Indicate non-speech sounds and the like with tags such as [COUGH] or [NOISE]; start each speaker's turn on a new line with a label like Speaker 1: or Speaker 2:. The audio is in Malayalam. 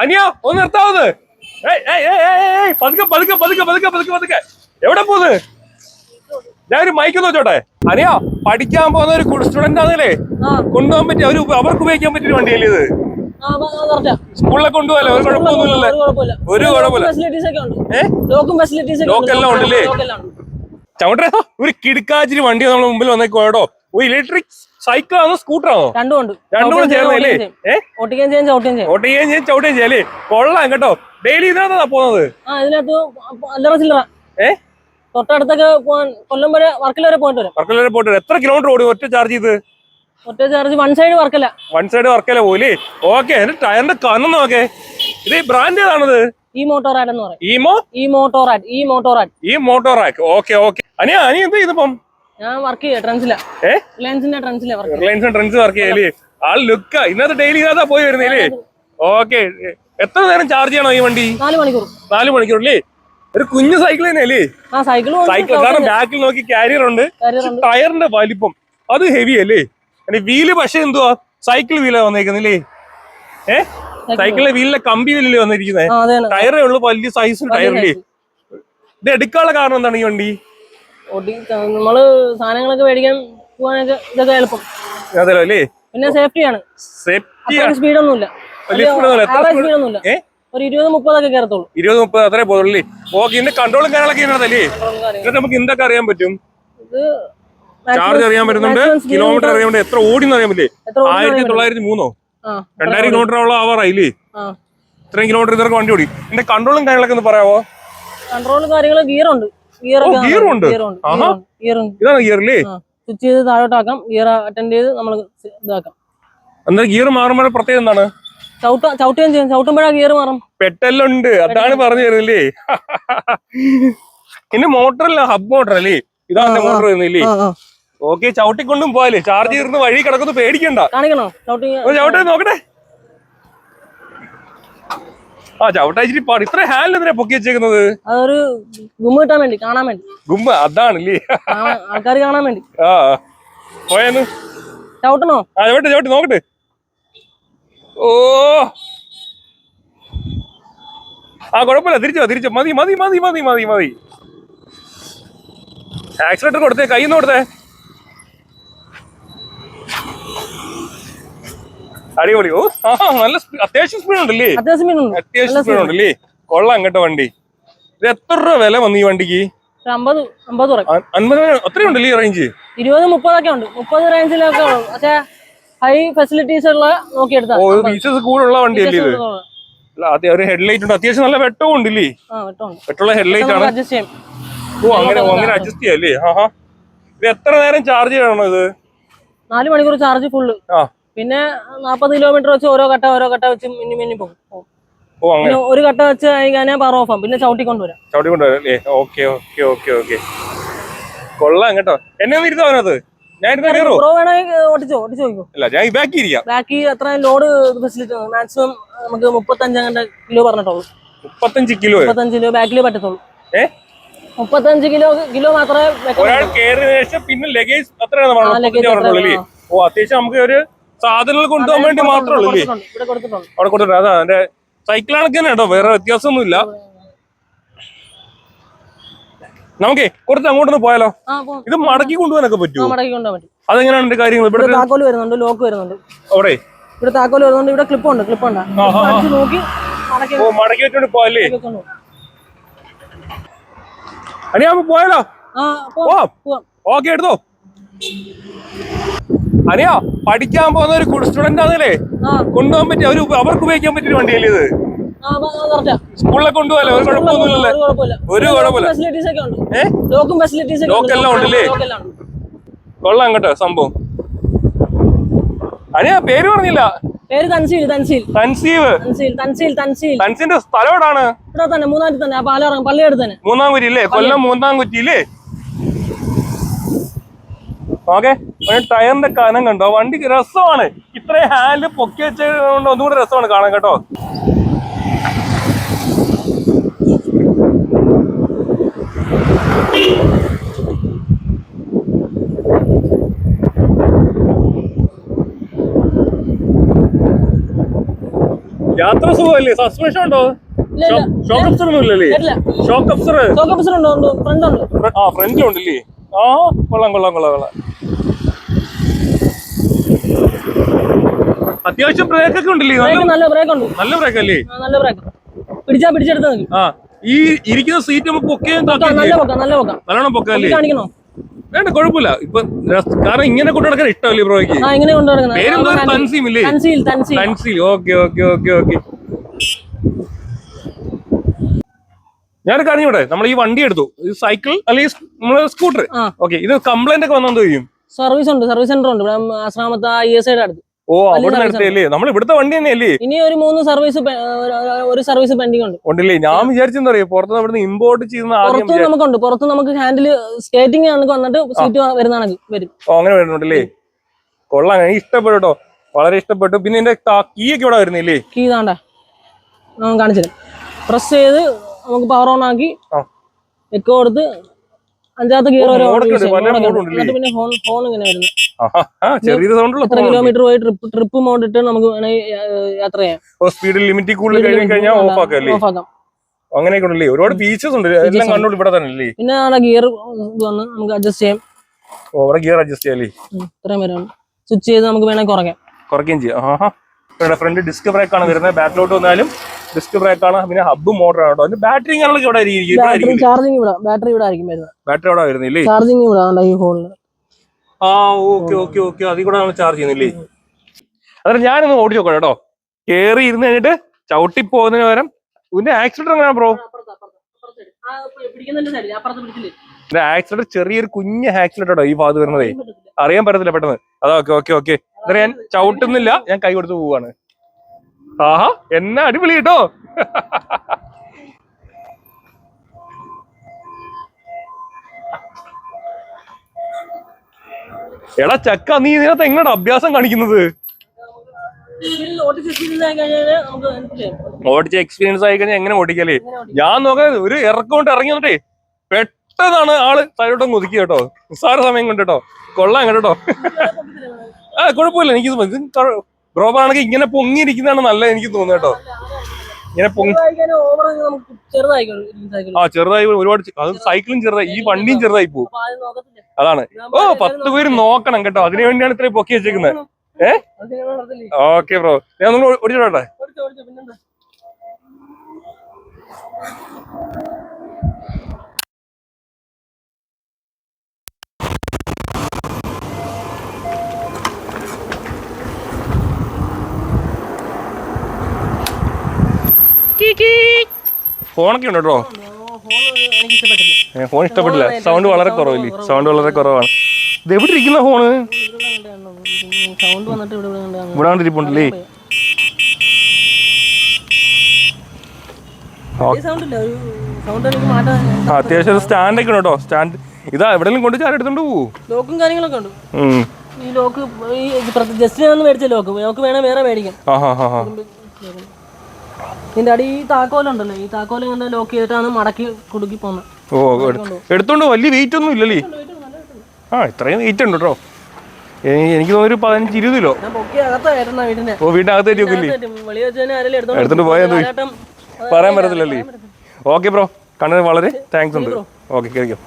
Speaker 1: അനിയ ഒന്ന് നിർത്താവുന്നത് പതുക്കെ പതുക്കെ പതുക്കെ പതുക്കെ പതുക്കെ പതുക്കെ. എവിടെ പോന്ന്? ഞാൻ ഒരു മൈക്ക് നോച്ചോട്ടെ അനിയ പഠിക്കാൻ പോകുന്ന ഒരു സ്റ്റുഡന്റ് ആണല്ലേ കൊണ്ടുപോകാൻ പറ്റിയ ഒരു അവർക്ക് ഉപയോഗിക്കാൻ പറ്റിയ വണ്ടിയല്ലേ ഇത്? സ്കൂളിലെ കൊണ്ടുപോകല്ലേ ഒരു കുഴപ്പമൊന്നുമില്ലല്ലേ?
Speaker 2: ഒരു കുഴപ്പമില്ല.
Speaker 1: ഉണ്ടല്ലേ? ചവിട്ടേ ഒരു കിടുക്കാച്ചിരി വണ്ടി നമ്മുടെ മുമ്പിൽ വന്നേക്കോട്ടോ ഒരു ഇലക്ട്രിക് സ്കൂട്ടർ ആണോ
Speaker 2: രണ്ടും ഉണ്ട്.
Speaker 1: രണ്ടും ചേർന്നല്ലേ
Speaker 2: ഓട്ടിക്കുകയും ചെയ്യാൻ ചവിട്ടുകയും ചെയ്യും.
Speaker 1: ഓട്ടിക്കുകയും ചെയ്യാൻ ചവിട്ടുകയും ചെയ്യാം അല്ലേ? കൊള്ളാം കേട്ടോ. ഡെയിലി ഇതിനകത്താ പോകുന്നത്?
Speaker 2: ആ ഇതിനകത്ത് അല്ലറ ചില്ലറ.
Speaker 1: ഏ?
Speaker 2: തൊട്ടടുത്തൊക്കെ പോകാൻ കൊല്ലം വരെ വർക്കല വരെ പോയിട്ട് വരും.
Speaker 1: വർക്കല വരെ പോയിട്ട് എത്ര കിലോമീറ്റർ ഓടി ഒറ്റ ചാർജ് ചെയ്ത്?
Speaker 2: ഒറ്റ ചാർജ് വൺ സൈഡ് വർക്കല്ല
Speaker 1: വൺ സൈഡ് വർക്കല പോലേ ഓക്കെ എന്റെ ടയറിന്റെ കണ്ണെന്ന് നോക്കേ. ഇത് ഈ ബ്രാൻഡ് ഏതാണത്?
Speaker 2: ഈ മോട്ടോറാഡ് എന്ന് പറയും.
Speaker 1: ഈമോ
Speaker 2: ഈ മോട്ടോറാഡ് ഈ മോട്ടോറാഡ്
Speaker 1: ഈ മോട്ടോറാക്ക് ഓക്കെ ഓക്കെ. അനിയ അനിയ എന്താ ഇതിപ്പം
Speaker 2: ഞാൻ വർക്ക് ചെയ്യാം ട്രെൻസില
Speaker 1: ഏ?
Speaker 2: റിലയൻസിന്റെ ട്രെൻസിലെ വർക്ക്
Speaker 1: വർക്ക് ചെയ്യല്ലേ ആൾ ലുക്ക ഇന്നത്തെ ഡെയിലി പോയി വരുന്നില്ലേ ഓക്കെ. എത്ര നേരം ചാർജ് ചെയ്യണോ ഈ വണ്ടി?
Speaker 2: നാല് മണിക്കൂർ.
Speaker 1: നാല് മണിക്കൂറല്ലേ ഒരു കുഞ്ഞു സൈക്കിൾ തന്നെയല്ലേ
Speaker 2: ആ സൈക്കിളും
Speaker 1: സൈക്കിൾ കാരണം ബാക്കിൽ നോക്കി കാരിയർ ഉണ്ട്. ടയറിന്റെ വലിപ്പം അത് ഹെവി അല്ലേ? വീൽ പക്ഷെ എന്തുവാ? സൈക്കിൾ വീലാ വന്നേക്കുന്നില്ലേ ഏ? സൈക്കിളിലെ വീലിലെ കമ്പി വീലല്ലേ വന്നിരിക്കുന്നത് ടയറേ ഉള്ളു വലിയ സൈസ് ടയറില്ലേ ഇത് എടുക്കാനുള്ള കാരണം എന്താണ് ഈ വണ്ടി?
Speaker 2: ഓട്ടി നമ്മൾ സാധനങ്ങളൊക്കെ മേടിക്കാൻ പോകാനൊക്കെ ഇതൊക്കെ എളുപ്പം.
Speaker 1: അതല്ലോ അല്ലേ?
Speaker 2: പിന്നെ സേഫ്റ്റിയാണ്. സ്പീഡൊന്നുമില്ല. ഒരു ഇരുപത് മുപ്പതൊക്കെ കയറത്തുള്ളൂ.
Speaker 1: ഇരുപത് മുപ്പത് അത്രേ പോകുള്ളൂ ഓക്കെ ഇതിന്റെ കൺട്രോളും കാര്യങ്ങളൊക്കെ ഇതിനകത്തല്ലേ എന്നിട്ട് നമുക്ക് എന്തൊക്കെ അറിയാൻ പറ്റും? ചാർജ് അറിയാൻ പറ്റുന്നുണ്ട്. കിലോമീറ്റർ അറിയാൻ പറ്റും. എത്ര ഓടിന്ന് അറിയാൻ പറ്റില്ലേ? ആയിരത്തി തൊള്ളായിരത്തി മൂന്നോ? രണ്ടായിരം കിലോമീറ്റർ ഉള്ള ആവാറായില്ലേ ഇത്രയും കിലോമീറ്റർ ഇതൊക്കെ വണ്ടി ഓടി. ഇതിന്റെ കൺട്രോളും കാര്യങ്ങളൊക്കെ ഒന്ന് പറയാവോ?
Speaker 2: കൺട്രോൾ കാര്യങ്ങൾ ഗിയർ ഉണ്ട്. ഗിയർ
Speaker 1: ഉണ്ട്? ഇതാണ് ഗിയറില്ലേ
Speaker 2: സ്വിച്ച് ചെയ്ത് താഴോട്ടാക്കാം ഗിയർ അറ്റൻഡ് ചെയ്ത് നമ്മൾ ഇതാക്കാം.
Speaker 1: ഗിയർ മാറുമ്പോൾ പ്രത്യേകം എന്താണ്?
Speaker 2: ചവിട്ട ചവിട്ടുകയും ചെയ്യും. ചവിട്ടുമ്പോഴാ ഗിയർ മാറും.
Speaker 1: പെട്ടെല്ലുണ്ട് അതാണ് പറഞ്ഞു തരുന്നില്ലേ [LAUGHS] പിന്നെ മോട്ടറല്ല ഹബ് മോട്ടർ അല്ലേ? ഇതാണ്. മോട്ടർ വരുന്നില്ലേ. ഓക്കെ ചവിട്ടിക്കൊണ്ടും പോയാലേ ചാർജ് ചെയ്തിരുന്ന് വഴി കിടക്കുന്നു പേടിക്കണ്ട.
Speaker 2: കാണിക്കണോ? ചവിട്ടി
Speaker 1: നോക്കട്ടെ. ആ ചവിട്ടാച്ചിരി പാട്. ഇത്ര ഹാൻഡിൽ എന്തിനാ പൊക്കി വെച്ചേക്കുന്നത്?
Speaker 2: അതൊരു ഗുമ്മ കിട്ടാൻ വേണ്ടി കാണാൻ വേണ്ടി.
Speaker 1: ഗുമ്പ അതാണല്ലേ?
Speaker 2: ആൾക്കാർ കാണാൻ വേണ്ടി.
Speaker 1: ആ പോയെന്ന്.
Speaker 2: ചവിട്ടണോ?
Speaker 1: ആ ചവിട്ടെ ചവിട്ടി നോക്കട്ടെ. ഓ. ആ കുഴപ്പമില്ല തിരിച്ചോ തിരിച്ചോ. മതി മതി മതി മതി മതി മതി. ആക്സിലേറ്റർ കൊടുത്തേ കൈ കൊടുത്തേ. അടിപൊളി. ഓ ആ നല്ല അത്യാവശ്യം സ്പീഡ് ഉണ്ടല്ലേ?
Speaker 2: അത്യാവശ്യം
Speaker 1: സ്പീഡ് ഉണ്ടല്ലേ? കൊള്ളാം കേട്ടോ വണ്ടി. ഇത് എത്ര രൂപ വില വന്നു ഈ വണ്ടിക്ക്?
Speaker 2: അമ്പത് അമ്പത് പറയും
Speaker 1: അ- അൻപത് അത്രയും ഉണ്ടല്ലേ ഈ റേഞ്ച്
Speaker 2: ഇരുപത് മുപ്പതൊക്കെ ഉണ്ട്. മുപ്പത് റേഞ്ചിലൊക്കെ പക്ഷേ ഹൈ ഫെസിലിറ്റീസ് ഉള്ള നോക്കിയെടുത്താൽ
Speaker 1: ഓ ഫീച്ചേഴ്സ് കൂടുതലുള്ള വണ്ടിയല്ലേ ഇത്? അല്ല, ഒരു ഹെഡ്ലൈറ്റ് ഉണ്ട്. അത്യാവശ്യം നല്ല വെട്ടവും ഉണ്ടല്ലേ? പെട്രോൾ ഹെഡ്ലൈറ്റ് ആണ്.
Speaker 2: അഡ്ജസ്റ്റ് ചെയ്യും.
Speaker 1: ഓ അങ്ങനെ അങ്ങനെ അഡ്ജസ്റ്റ് ചെയ്യാല്ലേ ആഹാ. ഇത് എത്ര നേരം ചാർജ് ചെയ്യണോ ഇത്?
Speaker 2: നാല് മണിക്കൂർ ചാർജ് ഫുള്ള്
Speaker 1: ആ.
Speaker 2: പിന്നെ നാൽപ്പത് കിലോമീറ്റർ വെച്ച് ഓരോ കട്ട ഓരോ കട്ട വെച്ച് മിന്നി മിന്നി പോകും. പിന്നെ ഒരു കട്ട വെച്ച് ഓഫ് ആവും. പിന്നെ ചവിട്ടി കൊണ്ടുവരാം
Speaker 1: ചവിട്ടി കൊണ്ടുവരല്ലേ ഓക്കെ ഓക്കെ ഓക്കെ ഓക്കെ. കൊള്ളാം കേട്ടോ. എന്നെ ഒന്ന് ഇരുന്നോ അതിനകത്ത്? ഞാൻ ഇരുന്ന കയറോ?
Speaker 2: പ്രോ വേണമെങ്കിൽ ഓടിച്ചോ ഓടിച്ചോ നോക്കൂ
Speaker 1: അല്ല ഞാൻ ബാക്കി ഇരിക്കാം.
Speaker 2: ബാക്കി അത്ര ലോഡ് ഫെസിലിറ്റി മാക്സിമം നമുക്ക് മുപ്പത്തഞ്ച് അങ്ങനെ കിലോ പറഞ്ഞിട്ടുള്ളൂ.
Speaker 1: മുപ്പത്തഞ്ച് കിലോ
Speaker 2: മുപ്പത്തഞ്ച് കിലോ ബാക്കിൽ പറ്റത്തുള്ളൂ.
Speaker 1: ഏ?
Speaker 2: മുപ്പത്തഞ്ച് കിലോ കിലോ മാത്രമേ
Speaker 1: ഒരാൾ കയറിയ ശേഷം പിന്നെ ലഗേജ് അത്രയാണ് പറഞ്ഞത്. ഓ അത്യാവശ്യം നമുക്ക് ഒരു സാധനങ്ങൾ കൊണ്ടുപോകാൻ വേണ്ടി മാത്രമേ ഉള്ളൂ
Speaker 2: കൊടുത്തിട്ടുണ്ട്
Speaker 1: അവിടെ കൊടുത്തിട്ടുണ്ട്. അതാ എന്റെ സൈക്കിൾ കണക്ക് തന്നെ കേട്ടോ വേറെ വ്യത്യാസമൊന്നുമില്ല. നമുക്കേ കുറച്ച് അങ്ങോട്ടൊന്ന് പോയാലോ? ഇത് മടക്കി കൊണ്ടുപോകാനൊക്കെ പറ്റുമോ
Speaker 2: മടക്കി കൊണ്ടുപോകാൻ പറ്റും.
Speaker 1: അതെങ്ങനെയാണ് എന്റെ കാര്യങ്ങൾ? ഇവിടെ
Speaker 2: താക്കോൽ താക്കോൽ വരുന്നുണ്ട് ലോക്ക് വരുന്നുണ്ട്.
Speaker 1: അവിടെ?
Speaker 2: ഇവിടെ താക്കോൽ വരുന്നുണ്ട് ഇവിടെ ക്ലിപ്പ് ഉണ്ട് ക്ലിപ്പ് ഉണ്ട്. നോക്കി
Speaker 1: ഓ മടക്കി വെച്ചോണ്ട് പോയല്ലേ
Speaker 2: വെച്ചോണ്ട് പോകും.
Speaker 1: അനി നമുക്ക് പോയാലോ? പോവാം. ഓക്കെ എടുത്തോ. അനിയാ പഠിക്കാൻ പോകുന്ന ഒരു സ്റ്റുഡന്റ് ആണല്ലേ? കൊണ്ടുപോകാൻ പറ്റി ഒരു അവർക്ക് ഉപയോഗിക്കാൻ പറ്റിയ വണ്ടിയല്ലേ ഇത്? സ്കൂളിലൊക്കെ കൊണ്ടുപോകാലോ? ഒരു കുഴപ്പമൊന്നുമില്ലല്ലേ.
Speaker 2: ഒരു കുഴപ്പമില്ല.
Speaker 1: ഉണ്ടല്ലേ? കൊള്ളാം കേട്ടോ സംഭവം. അനിയാ പേര് പറഞ്ഞില്ല.
Speaker 2: പേര് തൻസീൽ തൻസീൽ.
Speaker 1: തൻസീവ്.
Speaker 2: തൻസീൽ തൻസീൽ തൻസീൽ.
Speaker 1: തൻസിന്റെ സ്ഥലം എവിടാണ്?
Speaker 2: ഇവിടെ തന്നെ
Speaker 1: മൂന്നാം കുറ്റി അല്ലേ കൊല്ലം മൂന്നാം കുറ്റിയില്ലേ ഓക്കെ. ടയറിന്റെ കനം കണ്ടോ? വണ്ടി രസമാണ്. ഇത്രയും ഹാൻഡ് പൊക്കി വെച്ചുകൊണ്ട് ഒന്നുകൂടെ രസമാണ് കാണാൻ കേട്ടോ. യാത്ര സുഖമല്ലേ? സസ്പെൻഷൻ ഉണ്ടോ? ഷോക്ക് അപ്സർ ഒന്നും ഇല്ലല്ലേ? ഷോക്ക് അപ്സർ
Speaker 2: ഷോക്ക് അപ്സർ ഉണ്ടോ? ഫ്രണ്ട് ഉണ്ട്.
Speaker 1: ആ ഫ്രണ്ട് ഉണ്ടല്ലേ? ആ കൊള്ളാം കൊള്ളാം കൊള്ളാം കൊള്ളാം. അത്യാവശ്യം ബ്രേക്ക് ഒക്കെ ഉണ്ടല്ലേ? നല്ല
Speaker 2: ബ്രേക്ക് നല്ല ബ്രേക്ക് ഉണ്ട്.
Speaker 1: നല്ല ബ്രേക്ക് അല്ലേ?
Speaker 2: നല്ല ബ്രേക്ക് പിടിച്ചാ പിടിച്ചെടുത്താ മതി.
Speaker 1: ആ ഈ ഇരിക്കുന്ന സീറ്റ് നമുക്ക് പൊക്കുകയും
Speaker 2: പൊക്കാം, നല്ല
Speaker 1: പൊക്ക
Speaker 2: പൊക്കാം. നല്ല പൊക്ക
Speaker 1: നല്ലോണം പൊക്കല്ലേ
Speaker 2: കാണിക്കണോ?
Speaker 1: വേണ്ട കുഴപ്പമില്ല. ഇപ്പൊ കാരണം ഇങ്ങനെ കൊണ്ടു നടക്കാൻ ഇഷ്ടമല്ലേ ബ്രോയ്ക്ക്?
Speaker 2: ഇങ്ങനെ കൊണ്ടു
Speaker 1: തൻസീം ഇല്ലേ?
Speaker 2: Thanseel
Speaker 1: okay okay okay okay. ഞാൻ കഴിഞ്ഞൂടെ നമ്മൾ ഈ വണ്ടി എടുത്തു. ഈ സൈക്കിൾ അല്ലെങ്കിൽ നമ്മൾ സ്കൂട്ടർ. ഓക്കെ ഇത് കംപ്ലൈന്റ് ഒക്കെ വന്നെന്തോ ചെയ്യും
Speaker 2: സർവീസ് ഉണ്ട് സർവീസ് സെന്റർ ഉണ്ട്. ഇവിടെ ആശ്രാമത്ത് ആ ഇ എസ് ഐയുടെ അടുത്ത്
Speaker 1: ഓ അവിടെ നിർത്തിയല്ലേ? നമ്മൾ ഇവിടുത്തെ വണ്ടി തന്നെയല്ലേ?
Speaker 2: ഇനി ഒരു മൂന്ന് സർവീസ് ഒരു സർവീസ് പെൻഡിങ് ഉണ്ട്.
Speaker 1: ഉണ്ടല്ലേ? ഞാൻ വിചാരിച്ചെന്താ പറയാ അവിടെ നിന്ന് ഇമ്പോർട്ട് ചെയ്യുന്ന
Speaker 2: പുറത്തും. നമുക്കുണ്ട്. പുറത്ത് നമുക്ക് ഹാൻഡിൽ സ്കേറ്റിംഗ് നമുക്ക് വന്നിട്ട് സീറ്റ് വരുന്നതാണ് വരും.
Speaker 1: ഓ, അങ്ങനെ വരുന്നുണ്ടല്ലേ? കൊള്ളാം. എനിക്ക് ഇഷ്ടപ്പെട്ടു കേട്ടോ. വളരെ ഇഷ്ടപ്പെട്ടു. പിന്നെ എന്റെ കീ ഒക്കെ ഇവിടെ വരുന്നില്ലേ?
Speaker 2: കീ താണ്ട കാണിച്ചു പ്രസ് ചെയ്ത് നമുക്ക് പവർ ഓൺ ആക്കി. എക്കോ കൊടുത്ത് അഞ്ചാമത്തെ ഗിയർ
Speaker 1: ഓ,
Speaker 2: വരെ
Speaker 1: മോഡൊക്കെ ഉണ്ട്,
Speaker 2: ചെയ്യാം.
Speaker 1: പല
Speaker 2: മോഡൊക്കെ ഉണ്ട്.
Speaker 1: മോഡും ഉണ്ടല്ലേ?
Speaker 2: എന്നിട്ട് പിന്നെ ഹോൺ ഹോൺ ഇങ്ങനെ വരുന്നത്
Speaker 1: ആ ചെറിയ സൗണ്ടുള്ള
Speaker 2: എത്ര കിലോമീറ്റർ പോയി ട്രിപ്പ് ട്രിപ്പ് മോഡ് ഇട്ട് നമുക്ക് യാത്ര ചെയ്യാം.
Speaker 1: സ്പീഡ് ലിമിറ്റ് കൂടുതൽ കഴിഞ്ഞ് കഴിഞ്ഞാൽ ഓഫ് ആക്കല്ലേ
Speaker 2: ഓഫ് ആക്കാം
Speaker 1: അങ്ങനെയൊക്കെ ഉണ്ടല്ലേ? ഒരുപാട് ഫീച്ചേഴ്സ് ഉണ്ട്. എല്ലാം. കണ്ടോളൂ ഇവിടെ തന്നെ അല്ലേ?
Speaker 2: പിന്നെ അവിടെ ഗിയർ വന്ന് നമുക്ക് അഡ്ജസ്റ്റ് ചെയ്യാം.
Speaker 1: ഓ, അവിടെ ഗിയർ അഡ്ജസ്റ്റ് ചെയ്യാല്ലേ
Speaker 2: ഉം, ഇത്രയും വരെ സ്വിച്ച് ചെയ്ത് നമുക്ക് വേണമെങ്കിൽ കുറയ്ക്കാം.
Speaker 1: കുറയ്ക്കുകയും ചെയ്യാം. ഫ്രണ്ട് ഡിസ്ക് ബ്രേക്ക് ആണ് വരുന്നത്. ബാക്കിലോട്ട് വന്നാലും ഡിസ്ക് ബ്രേക്ക് ആണ്. പിന്നെ ഹബ് മോട്ടർ ആണ് കേട്ടോ. അതിന്റെ ബാറ്ററി കാര്യങ്ങളൊക്കെ ഇവിടെ ആയിരിക്കും
Speaker 2: ചാർജിങ് ഇവിടെ ബാറ്ററി ഇവിടെ ആയിരിക്കും വരുന്നത്.
Speaker 1: ബാറ്ററി ഇവിടെ വരുന്നില്ലേ?
Speaker 2: ചാർജിങ് ഇവിടെ ഈ ഫോണിൽ
Speaker 1: ആ ഓക്കെ ഓക്കെ ഓക്കെ അതിൽ കൂടെ നമ്മൾ ചാർജ് ചെയ്യുന്നില്ലേ? അന്നേരം ഞാനൊന്ന് ഓടി നോക്കാം കേട്ടോ. കേറി ഇരുന്ന് കഴിഞ്ഞിട്ട് ചവിട്ടി പോകുന്നതിന് പകരം ഇതിന്റെ ആക്സിഡന്റ് എങ്ങനെയാ ബ്രോ ഇതിന്റെ ആക്സിഡന്റ് ചെറിയൊരു കുഞ്ഞ് ആക്സിഡന്റ് കേട്ടോ ഈ ഭാഗത്ത് വരുന്നതേ? അറിയാൻ പറ്റത്തില്ല പെട്ടെന്ന്. അതാ ഓക്കെ ഓക്കെ ഓക്കെ അന്നേരം ഞാൻ ചവിട്ടുന്നില്ല. ഞാൻ കൈ കൊടുത്ത് പോവാണ്. ആഹാ എന്നാ അടിപൊളി കേട്ടോ. എടാ ചക്ക നീ ഇതിനകത്ത് എങ്ങനെയാ അഭ്യാസം കാണിക്കുന്നത്? ഓടിച്ച എക്സ്പീരിയൻസ് ആയി കഴിഞ്ഞാൽ എങ്ങനെ ഓടിക്കല്ലേ ഞാൻ നോക്കാൻ ഒരു ഇറക്കം കൊണ്ട് ഇറങ്ങി വന്നിട്ടേ പെട്ടെന്നാണ് ആൾ സൈഡോട്ടം ഒതുക്കി കേട്ടോ. നിസ്സാര സമയം കൊണ്ട് കേട്ടോ. കൊള്ളാം കേട്ടോ. ആ കുഴപ്പമില്ല എനിക്ക് ബ്രോബാണെങ്കിൽ ഇങ്ങനെ പൊങ്ങിയിരിക്കുന്നതാണ് നല്ലത് എനിക്ക് തോന്നുന്നത് കേട്ടോ. ഇങ്ങനെ പൊങ്ങി ആ ചെറുതായി ഒരുപാട് അത് സൈക്കിളും ചെറുതായി. ഈ വണ്ടിയും ചെറുതായി പോകും അതാണ്. ഓ പത്ത് പേര് നോക്കണം കേട്ടോ. അതിനു വേണ്ടിയാണ് ഇത്രയും പൊക്കി വെച്ചേക്കുന്നത്. ഓക്കെ ബ്രോ ഞാൻ നിങ്ങൾ ഓടിച്ചോട്ടെ. ഫോണൊക്കെ ഉണ്ട് കേട്ടോ. ഫോൺ ഇഷ്ടപ്പെട്ടില്ല. സൗണ്ട് വളരെ കുറവില്ലേ? സൗണ്ട് വളരെ കുറവാണ്. ഇത് എവിടെ ഇരിക്കുന്ന ഫോണ്?
Speaker 2: ഇവിടെ
Speaker 1: കണ്ടിരിപ്പുണ്ടല്ലേ അത്യാവശ്യം സ്റ്റാൻഡ് സ്റ്റാൻഡൊക്കെ ഉണ്ട് കേട്ടോ. സ്റ്റാൻഡ്. ഇതാ എവിടെയെങ്കിലും കൊണ്ട് ചാരി എടുത്തോണ്ട് പോകും
Speaker 2: ലോക്കും കാര്യങ്ങളൊക്കെ ഉണ്ട്. ഈ ലോക്ക് ഈ ജസ്റ്റ് ഞാൻ മേടിച്ച ലോക്ക്. ലോക്ക് വേണേ വേറെ മേടിക്കാം.
Speaker 1: ആ ഹാ ഹാ ഹാ
Speaker 2: ഇതിന്റെ അടി ഈ താക്കോലുണ്ടല്ലോ ഈ താക്കോൽ ഇങ്ങനെ ലോക്ക് ചെയ്തിട്ടാണ് മടക്കി കുടുക്കി പോകുന്നത്
Speaker 1: ഓ എടു- എടുത്തോണ്ട് വലിയ വെയിറ്റ് ഒന്നും ഇല്ലല്ലേ? ആ ഇത്രയും വെയിറ്റ് ഉണ്ട് കേട്ടോ എനിക്ക് തോന്നുന്നു ഒരു പതിനഞ്ച് ഇരുപത് കിലോ.
Speaker 2: ഞാൻ പൊക്കി അകത്തായിരുന്നു വീടിന്റെ
Speaker 1: ഓ
Speaker 2: എടുത്തോണ്ട്
Speaker 1: എന്ത്
Speaker 2: കാലഘട്ടം
Speaker 1: പറയാൻ പറ്റത്തില്ലല്ലേ? Okay bro. കണ്ണിന് വളരെ താങ്ക്സ് ഉണ്ട്. ഓക്കെ കഴിക്കാം